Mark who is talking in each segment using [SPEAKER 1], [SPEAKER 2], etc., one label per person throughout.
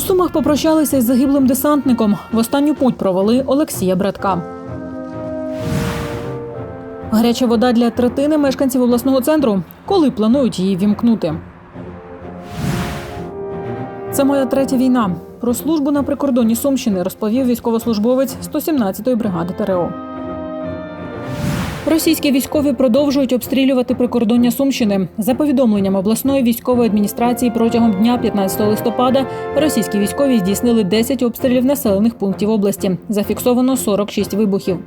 [SPEAKER 1] У Сумах попрощалися із загиблим десантником. В останню путь провели Олексія Братка. Гаряча вода для третини мешканців обласного центру. Коли планують її вімкнути? Це моя третя війна. Про службу на прикордонні Сумщини розповів військовослужбовець 117-ї бригади ТРО. Російські військові продовжують обстрілювати прикордоння Сумщини. За повідомленням обласної військової адміністрації протягом дня 15 листопада російські військові здійснили 10 обстрілів населених пунктів області. Зафіксовано 46 вибухів.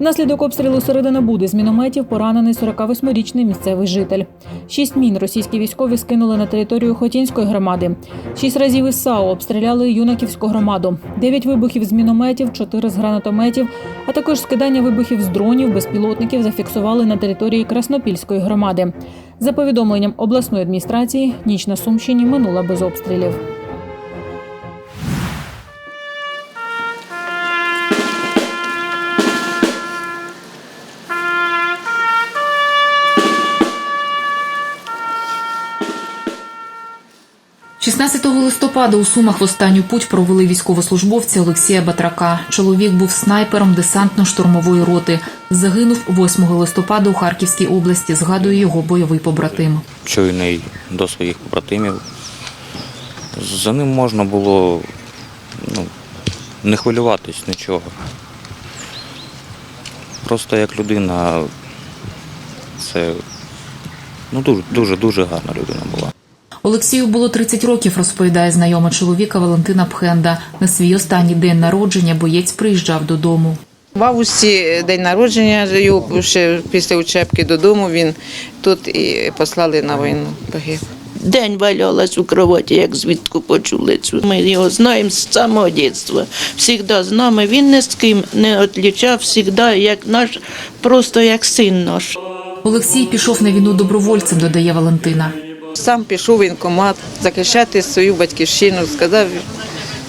[SPEAKER 1] Внаслідок обстрілу середина Буди з мінометів поранений 48-річний місцевий житель. Шість мін російські військові скинули на територію Хотінської громади. Шість разів із САУ обстріляли Юнаківську громаду. Дев'ять вибухів з мінометів, чотири з гранатометів, а також скидання вибухів з дронів, безпілотників зафіксували на території Краснопільської громади. За повідомленням обласної адміністрації, ніч на Сумщині минула без обстрілів.
[SPEAKER 2] – 16 листопада у Сумах в останню путь провели військовослужбовця Олексія Батрака. Чоловік був снайпером десантно-штурмової роти. Загинув 8 листопада у Харківській області. Згадує його бойовий побратим.
[SPEAKER 3] чуйний до своїх побратимів. За ним можна було ну, не хвилюватись нічого. Просто як людина, це ну, дуже, дуже, дуже гарна людина була.
[SPEAKER 2] Олексію було 30 років, розповідає знайома чоловіка Валентина Пхенда. На свій останній день народження боєць приїжджав додому.
[SPEAKER 4] В августі день народження його ще після учебки додому. Він тут і послали на війну. Погиб.
[SPEAKER 5] День валялась у кроваті, як звідку почули цю. Ми його знаємо з самого дитинства. Всігда з нами. Він ні з ким не відлічав, всігда як наш, просто як син наш.
[SPEAKER 2] Олексій пішов на війну добровольцем, додає Валентина.
[SPEAKER 4] Сам пішов в воєнкомат захищати свою батьківщину. Сказав,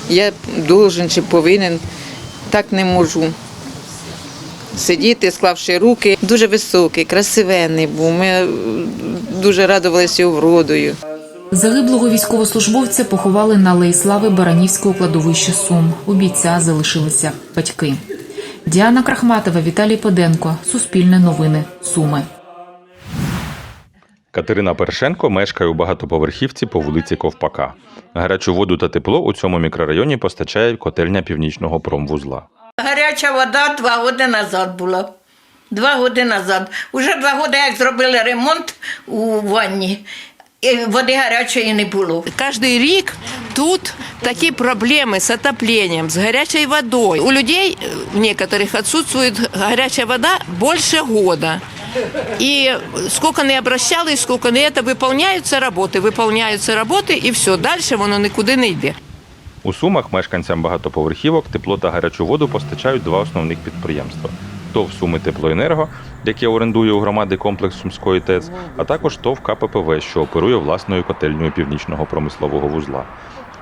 [SPEAKER 4] я должен чи повинен, так не можу. Сидіти, склавши руки. Дуже високий, красивенний був. Ми е, дуже радувалися його вродою.
[SPEAKER 2] Загиблого військовослужбовця поховали на Алеї Слави Баранівського кладовища Сум. У бійця залишилися батьки. Діана Крахматова, Віталій Поденко. Суспільне новини. Суми.
[SPEAKER 6] Катерина Першенко мешкає у багатоповерхівці по вулиці Ковпака. Гарячу воду та тепло у цьому мікрорайоні постачає котельня північного промвузла.
[SPEAKER 7] Гаряча вода два роки назад була. Два роки назад. Уже два роки, як зробили ремонт у ванні, і води гарячої не було.
[SPEAKER 8] Каждый рік тут такі проблеми з отоплением, з гарячою водою. У людей э, в некоторых отсутствует гаряча вода більше года. И сколько не обращались, сколько не это, выполняются работы, выполняются работы, и все, дальше воно нікуди не йде.
[SPEAKER 6] У Сумах мешканцям багатоповерхівок тепло та гарячу воду постачають два основних підприємства: ТОВ Суми Теплоенерго, яке орендує у громади комплекс Сумської ТЕЦ, а також ТОВ КППВ, що оперує власною котельнею північного промислового вузла.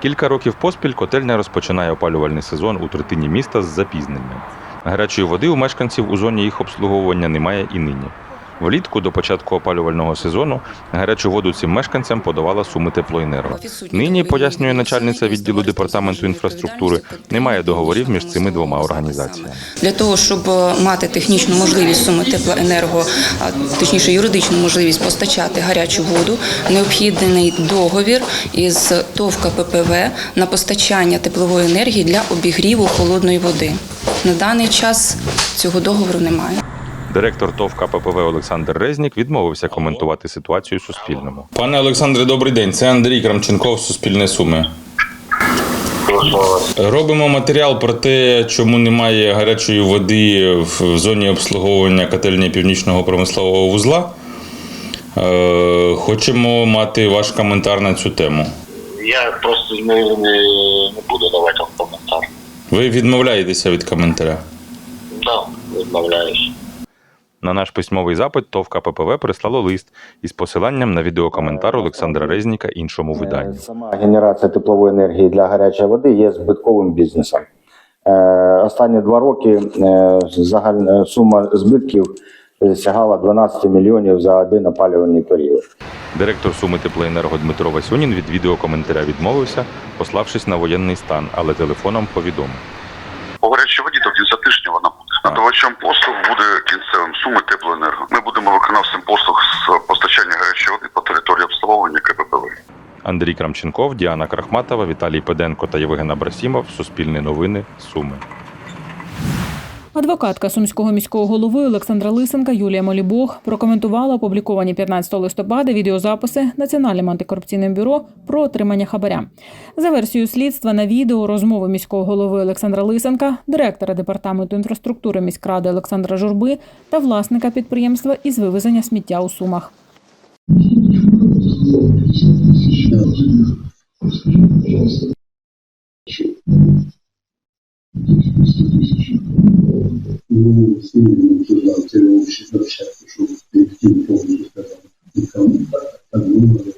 [SPEAKER 6] Кілька років поспіль котельня розпочинає опалювальний сезон у третині міста з запізненням. Гарячої води у мешканців у зоні їх обслуговування немає і нині. Влітку до початку опалювального сезону гарячу воду цим мешканцям подавала суми теплоенерго. Нині, пояснює начальниця відділу департаменту інфраструктури, немає договорів між цими двома організаціями.
[SPEAKER 9] Для того, щоб е, мати технічну можливість суми теплоенерго, а точніше юридичну можливість постачати гарячу воду, необхідний договір із ТОВ КППВ на постачання теплової енергії для обігріву холодної води. На даний час цього договору немає.
[SPEAKER 6] Директор ТОВ КППВ Олександр Резнік відмовився коментувати ситуацію Суспільному.
[SPEAKER 10] Пане Олександре, добрий день. Це Андрій Крамченков, Суспільне Суми. Робимо матеріал про те, чому немає гарячої води в зоні обслуговування котельні північного промислового вузла. Е, Хочемо мати ваш коментар на цю тему.
[SPEAKER 11] Я просто не, не, не буду давати.
[SPEAKER 10] Ви відмовляєтеся від коментаря.
[SPEAKER 11] Да, відмовляюся.
[SPEAKER 6] На наш письмовий запит ТОВ КППВ прислало лист із посиланням на відеокоментар Олександра Резніка іншому виданню.
[SPEAKER 12] Сама генерація теплової енергії для гарячої води є збитковим бізнесом. Е, Останні два роки е, загальна сума збитків сягала 12 мільйонів за один опалювальний період.
[SPEAKER 6] Директор Суми Теплоенерго Дмитро Васюнін від відеокоментаря відмовився, пославшись на воєнний стан, але телефоном повідомив.
[SPEAKER 11] По гарячій воді до кінця тижня вона буде. Надавачем послуг буде кінцевим суми теплоенерго. Ми будемо виконавцем послуг з постачання гарячої води по території обслуговування КППВ.
[SPEAKER 6] Андрій Крамченков, Діана Крахматова, Віталій Педенко та Євген Абрасімов. Суспільне новини. Суми.
[SPEAKER 1] Адвокатка сумського міського голови Олександра Лисенка Юлія Молібог прокоментувала опубліковані 15 листопада відеозаписи Національним антикорупційним бюро про отримання хабаря. За версією слідства на відео розмови міського голови Олександра Лисенка, директора департаменту інфраструктури міськради Олександра Журби та власника підприємства із вивезення сміття у Сумах.
[SPEAKER 13] Ну, с ними туда, в общество общаться, что коллектив полностью сказал. И там так, думали.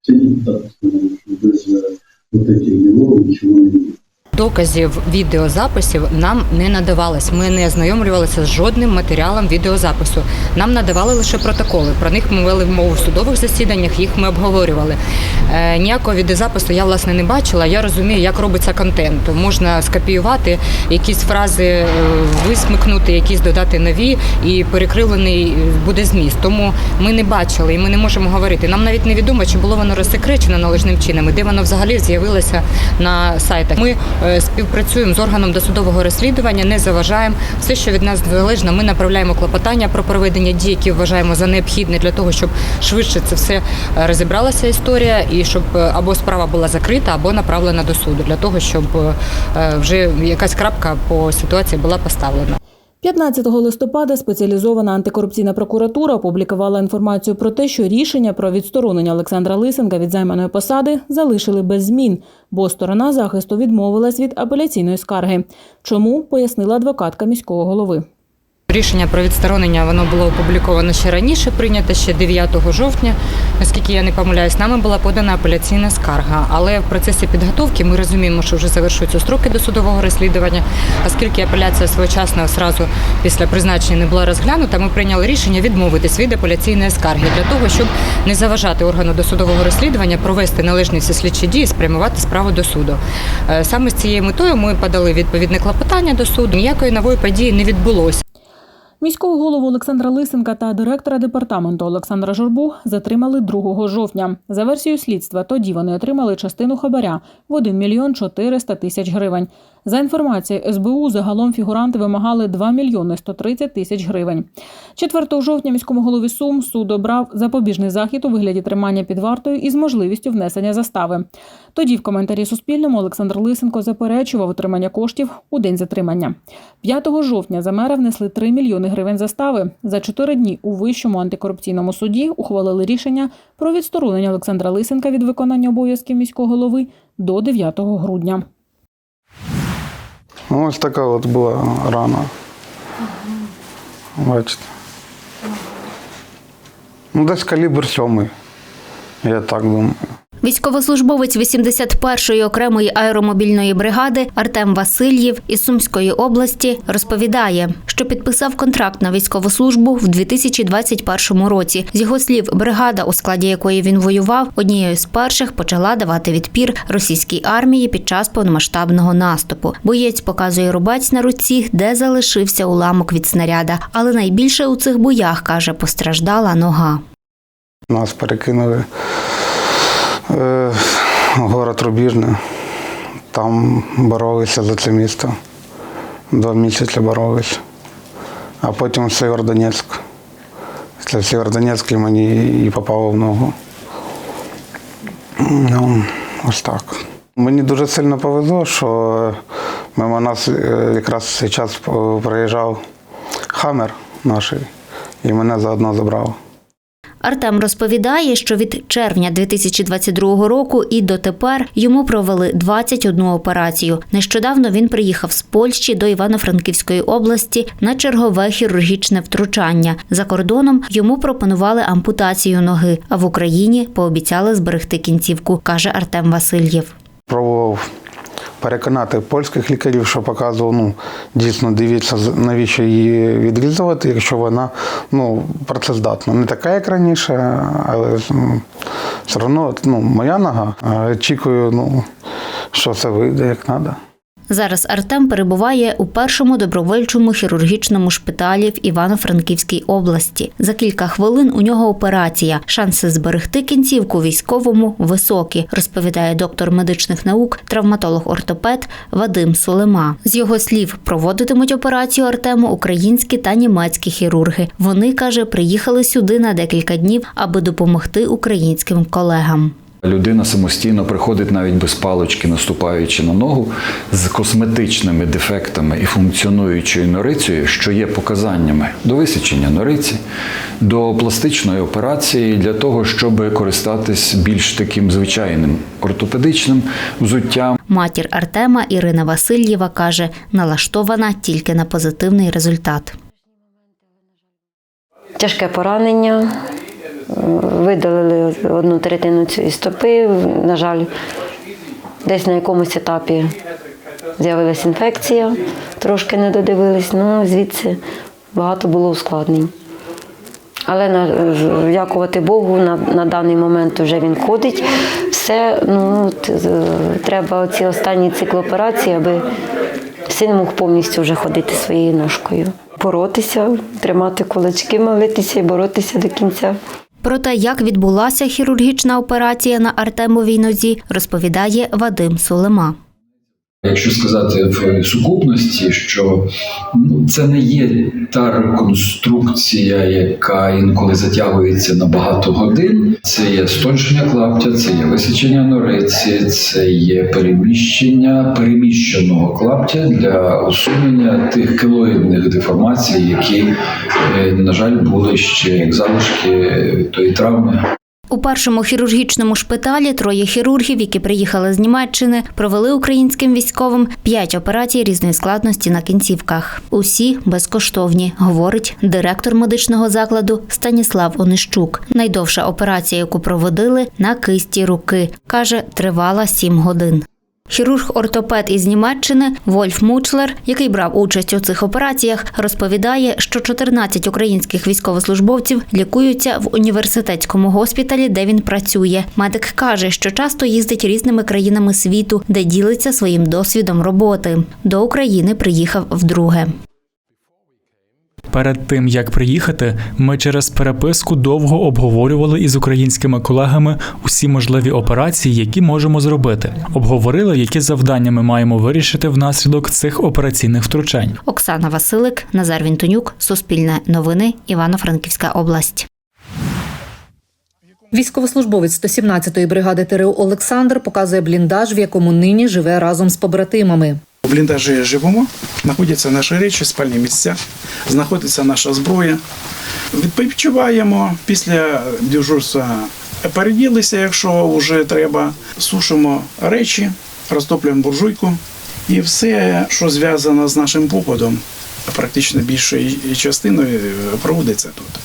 [SPEAKER 13] Все депутаты сказали, что без э, вот этих делов ничего не будет.
[SPEAKER 14] Доказів відеозаписів нам не надавалось. Ми не ознайомлювалися з жодним матеріалом відеозапису. Нам надавали лише протоколи. Про них ми вели мову в судових засіданнях, їх ми обговорювали. Е, ніякого відеозапису я власне не бачила. Я розумію, як робиться контент. Можна скопіювати якісь фрази, е, висмикнути, якісь додати нові, і перекривлений буде зміст. Тому ми не бачили і ми не можемо говорити. Нам навіть невідомо, чи було воно розсекречено належним чином, і де воно взагалі з'явилося на сайтах. Ми е, співпрацюємо з органом досудового розслідування, не заважаємо. Все, що від нас залежно, ми направляємо клопотання про проведення дій, які вважаємо за необхідне для того, щоб швидше це все е, розібралася історія, і щоб е, або справа була закрита, або направлена до суду, для того, щоб е, вже якась крапка по ситуації була поставлена.
[SPEAKER 1] 15 листопада спеціалізована антикорупційна прокуратура опублікувала інформацію про те, що рішення про відсторонення Олександра Лисенка від займаної посади залишили без змін, бо сторона захисту відмовилась від апеляційної скарги. Чому пояснила адвокатка міського голови.
[SPEAKER 14] Рішення про відсторонення воно було опубліковано ще раніше, прийнято ще 9 жовтня. Наскільки я не помиляюсь, нами була подана апеляційна скарга. Але в процесі підготовки ми розуміємо, що вже завершуються строки досудового розслідування. Оскільки апеляція своєчасно зразу після призначення не була розглянута, ми прийняли рішення відмовитись від апеляційної скарги для того, щоб не заважати органу досудового розслідування провести належні всі слідчі дії, спрямувати справу до суду. Е, Саме з цією метою ми подали відповідне клопотання до суду. Ніякої нової події не відбулося.
[SPEAKER 1] Міського голову Олександра Лисенка та директора департаменту Олександра Журбу затримали 2 жовтня. За версією слідства, тоді вони отримали частину хабаря в 1 мільйон 400 тисяч гривень. За інформацією СБУ, загалом фігуранти вимагали 2 мільйони 130 тисяч гривень. 4 жовтня міському голові Сум суд обрав запобіжний захід у вигляді тримання під вартою із можливістю внесення застави. Тоді в коментарі Суспільному Олександр Лисенко заперечував отримання коштів у день затримання. 5 жовтня за мера внесли 3 мільйони гривень застави. За 4 дні у Вищому антикорупційному суді ухвалили рішення про відсторонення Олександра Лисенка від виконання обов'язків міського голови до 9 грудня.
[SPEAKER 15] Ну, Ось така от була рана. Бачите. Ну, десь калібр сьомий. Я так думаю.
[SPEAKER 16] Військовослужбовець 81-ї окремої аеромобільної бригади Артем Васильєв із Сумської області розповідає, що підписав контракт на військову службу в 2021 році. З його слів, бригада, у складі якої він воював, однією з перших почала давати відпір російській армії під час повномасштабного наступу. Боєць показує рубець на руці, де залишився уламок від снаряда. Але найбільше у цих боях каже, постраждала нога.
[SPEAKER 15] Нас перекинули е, город Рубіжне. Там боролися за це місто. Два місяці боролися. А потім в Северодонецьк. Це в Северодонецьк і мені і попало в ногу. Ну, ось так. Мені дуже сильно повезло, що мимо нас е, якраз цей час проїжджав хамер наш, і мене заодно забрав.
[SPEAKER 16] Артем розповідає, що від червня 2022 року і дотепер йому провели 21 операцію. Нещодавно він приїхав з Польщі до Івано-Франківської області на чергове хірургічне втручання. За кордоном йому пропонували ампутацію ноги, а в Україні пообіцяли зберегти кінцівку, каже Артем Васильєв.
[SPEAKER 15] Пробував переконати польських лікарів, що показував, ну, дійсно дивіться, навіщо її відрізувати, якщо вона ну, працездатна. Не така, як раніше, але ну, все одно ну, моя нога. Очікую, ну, що це вийде як треба.
[SPEAKER 16] Зараз Артем перебуває у першому добровольчому хірургічному шпиталі в Івано-Франківській області. За кілька хвилин у нього операція. Шанси зберегти кінцівку військовому високі, розповідає доктор медичних наук, травматолог-ортопед Вадим Сулема. З його слів, проводитимуть операцію Артему українські та німецькі хірурги. Вони каже, приїхали сюди на декілька днів, аби допомогти українським колегам.
[SPEAKER 17] Людина самостійно приходить навіть без палички, наступаючи на ногу з косметичними дефектами і функціонуючою норицею, що є показаннями до висічення нориці, до пластичної операції для того, щоб користатись більш таким звичайним ортопедичним взуттям.
[SPEAKER 16] Матір Артема Ірина Васильєва каже, налаштована тільки на позитивний результат.
[SPEAKER 18] Тяжке поранення. Видалили одну третину цієї стопи. На жаль, десь на якомусь етапі з'явилася інфекція, трошки не додивились, ну звідси багато було ускладнень. Але дякувати Богу, на, на даний момент вже він ходить. Все, ну, треба ці останні цикл операції, аби син мог повністю вже ходити своєю ножкою. Боротися, тримати кулачки, молитися і боротися до кінця.
[SPEAKER 16] Про те, як відбулася хірургічна операція на Артемовій нозі, розповідає Вадим Сулема.
[SPEAKER 19] Якщо сказати в сукупності, що ну, це не є та реконструкція, яка інколи затягується на багато годин. Це є стончення клаптя, це є висічення нориці, це є переміщення переміщеного клаптя для усунення тих килоїдних деформацій, які, е, на жаль, були ще як залишки тої травми.
[SPEAKER 16] У першому хірургічному шпиталі троє хірургів, які приїхали з Німеччини, провели українським військовим п'ять операцій різної складності на кінцівках. Усі безкоштовні, говорить директор медичного закладу Станіслав Онищук. Найдовша операція, яку проводили на кисті руки, каже, тривала сім годин. Хірург-ортопед із Німеччини Вольф Мучлер, який брав участь у цих операціях, розповідає, що 14 українських військовослужбовців лікуються в університетському госпіталі, де він працює. Медик каже, що часто їздить різними країнами світу, де ділиться своїм досвідом роботи. До України приїхав вдруге.
[SPEAKER 20] Перед тим як приїхати, ми через переписку довго обговорювали із українськими колегами усі можливі операції, які можемо зробити. Обговорили, які завдання ми маємо вирішити внаслідок цих операційних втручань.
[SPEAKER 16] Оксана Василик, Назар Вінтонюк, Суспільне новини, Івано-Франківська область.
[SPEAKER 21] Військовослужбовець 117-ї бригади ТРО Олександр показує бліндаж, в якому нині живе разом з побратимами.
[SPEAKER 22] У бліндажі живемо, знаходяться наші речі, спальні місця, знаходиться наша зброя. Відпочиваємо після дежурства. Переділися, якщо вже треба, сушимо речі, розтоплюємо буржуйку. І все, що зв'язано з нашим походом, практично більшою частиною проводиться тут.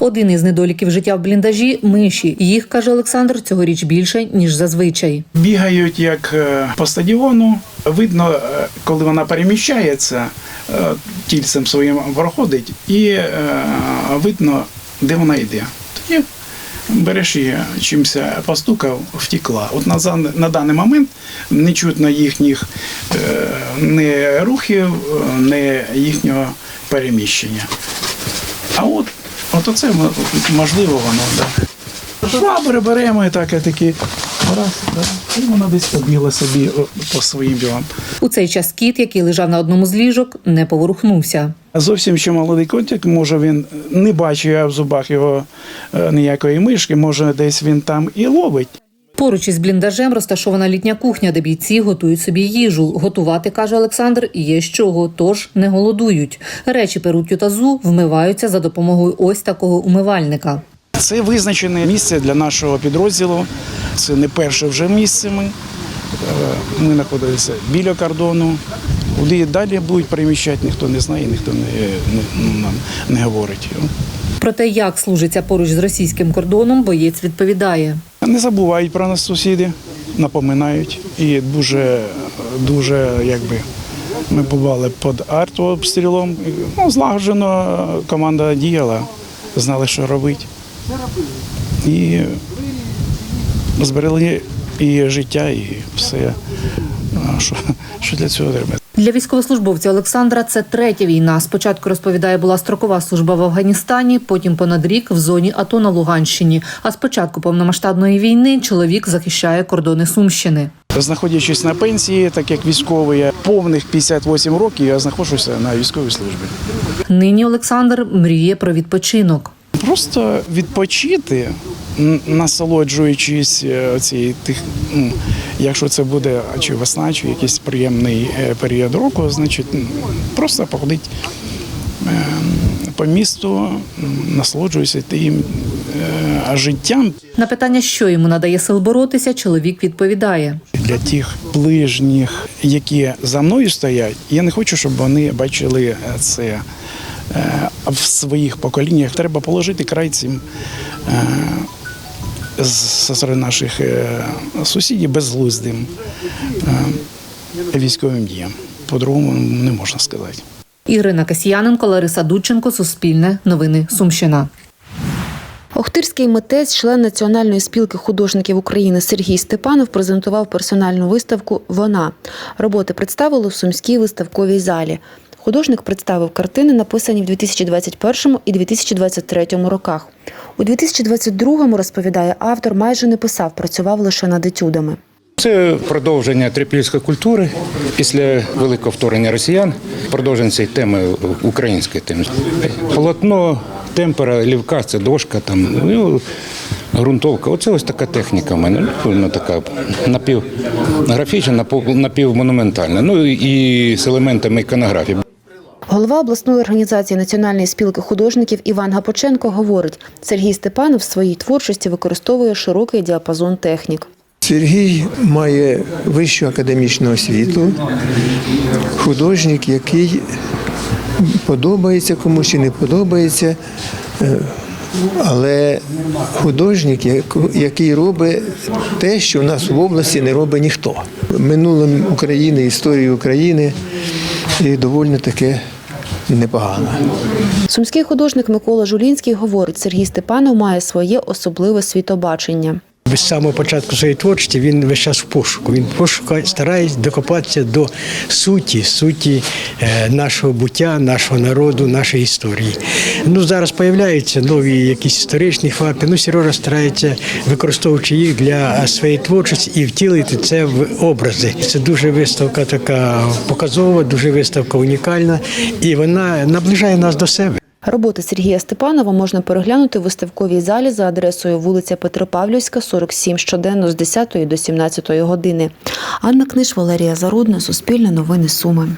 [SPEAKER 21] Один із недоліків життя в бліндажі миші. Їх каже Олександр цьогоріч більше ніж зазвичай.
[SPEAKER 22] Бігають як е, по стадіону. Видно, е, коли вона переміщається, е, тільцем своїм проходить, і е, видно, де вона йде. Тоді береш її чимось постукав, втекла. От на, на даний момент не чутно їхніх не рухів, не їхнього переміщення. А от, от оце можливо воно. Да. Швабри беремо і так, такі. Раз, да. І вона десь побігла собі по своїм білам.
[SPEAKER 21] У цей час кіт, який лежав на одному з ліжок, не поворухнувся.
[SPEAKER 22] Зовсім ще молодий котик, може він не бачив я в зубах його е, ніякої мишки, може десь він там і ловить.
[SPEAKER 21] Поруч із бліндажем розташована літня кухня, де бійці готують собі їжу. Готувати, каже Олександр, є з чого, тож не голодують. Речі перуть у тазу, вмиваються за допомогою ось такого умивальника.
[SPEAKER 22] Це визначене місце для нашого підрозділу. Це не перше вже місце. Ми, Е, ми знаходилися біля кордону. Куди далі будуть переміщати, ніхто не знає, ніхто не, не, ну, нам не говорить.
[SPEAKER 21] Про те, як служиться поруч з російським кордоном, боєць відповідає.
[SPEAKER 22] Не забувають про нас сусіди. напоминають. І дуже, дуже якби. Ми бували під артобстрілом. Ну, злагоджено команда діяла, знали, що робити. І зберегли і життя, і все, що, що для цього треба.
[SPEAKER 21] Для військовослужбовця Олександра це третя війна. Спочатку розповідає, була строкова служба в Афганістані, потім понад рік в зоні АТО на Луганщині. А з початку повномасштабної війни чоловік захищає кордони Сумщини.
[SPEAKER 22] Знаходячись на пенсії, так як військовий, я повних 58 років я знаходжуся на військовій службі.
[SPEAKER 21] Нині Олександр мріє про відпочинок.
[SPEAKER 22] Просто відпочити, насолоджуючись е, цією тих, ну, якщо це буде чи весна, чи якийсь приємний е, період року, значить просто походити е, по місту, насолоджуюся тим е, життям.
[SPEAKER 21] На питання, що йому надає сил боротися, чоловік відповідає.
[SPEAKER 22] Для тих ближніх, які за мною стоять, я не хочу, щоб вони бачили це в своїх поколіннях. Треба положити край цим е, з- серед наших е, сусідів безглуздим е, військовим діям. По-другому не можна сказати.
[SPEAKER 21] Ірина Касьяненко, Лариса Дудченко, Суспільне, Новини Сумщина.
[SPEAKER 23] Охтирський митець, член Національної спілки художників України Сергій Степанов презентував персональну виставку Вона. Роботи представили в Сумській виставковій залі. Художник представив картини, написані в 2021 і 2023 роках. У 2022 розповідає автор, майже не писав, працював лише над етюдами.
[SPEAKER 24] Це продовження трипільської культури після великого вторгнення росіян. Продовження цієї теми української теми. Полотно, темпера, лівка, це дошка, там ну, ґрунтовка. Оце ось така техніка в мене. Ну, така напівграфічна, напів- напівмонументальна. Ну і з елементами іконографії.
[SPEAKER 23] Голова обласної організації Національної спілки художників Іван Гапоченко говорить, Сергій Степанов в своїй творчості використовує широкий діапазон технік.
[SPEAKER 25] Сергій має вищу академічну освіту, художник, який подобається комусь чи не подобається, е, але художник, як- який робить те, що в нас в області не робить ніхто. Минулим України, історію України і доволі таке непогано.
[SPEAKER 23] Сумський художник Микола Жулінський говорить, Сергій Степанов має своє особливе світобачення.
[SPEAKER 26] З самого початку своєї творчості він весь час в пошуку. Він пошукає, старається докопатися до суті, суті е, нашого буття, нашого народу, нашої історії. Ну зараз появляються нові якісь історичні факти. Ну Сережа старається, використовуючи їх для своєї творчості і втілити це в образи. Це дуже виставка така показова, дуже виставка унікальна, і вона наближає нас до себе.
[SPEAKER 23] Роботи Сергія Степанова можна переглянути в виставковій залі за адресою вулиця Петропавлівська, 47, щоденно з 10 до 17 години. Анна Книж, Валерія Зарудна, Суспільне новини Суми.